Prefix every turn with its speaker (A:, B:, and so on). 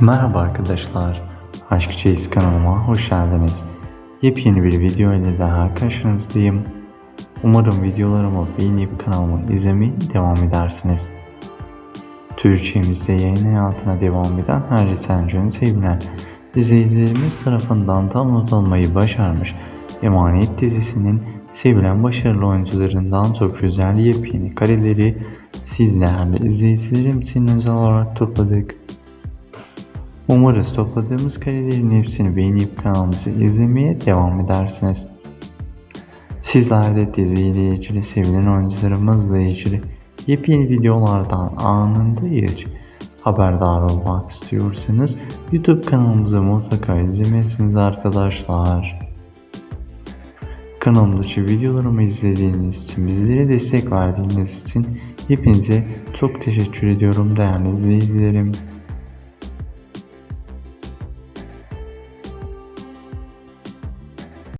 A: Merhaba arkadaşlar, Aşk Çeyiz kanalıma hoş geldiniz. Yepyeni bir video ile daha karşınızdayım. Umarım videolarımı beğenip kanalımı izlemeye devam edersiniz. Türkçemizde yayın hayatına devam eden Harry Sencon'u sevilen izleyicilerimiz tarafından download almayı başarmış Emanet dizisinin sevilen başarılı oyuncularından çok güzel yepyeni kareleri sizlerle izleyicilerim için özel olarak topladık. Umarız topladığımız karelerin hepsini beğenip kanalımızı izlemeye devam edersiniz. Sizler de diziyle ilgili sevilen oyuncularımızla ilgili yepyeni videolardan anında ilgili haberdar olmak istiyorsanız YouTube kanalımızı mutlaka izlemesiniz arkadaşlar. Kanalımdaki videolarımı izlediğiniz için, bizlere destek verdiğiniz için hepinize çok teşekkür ediyorum değerli izleyicilerim.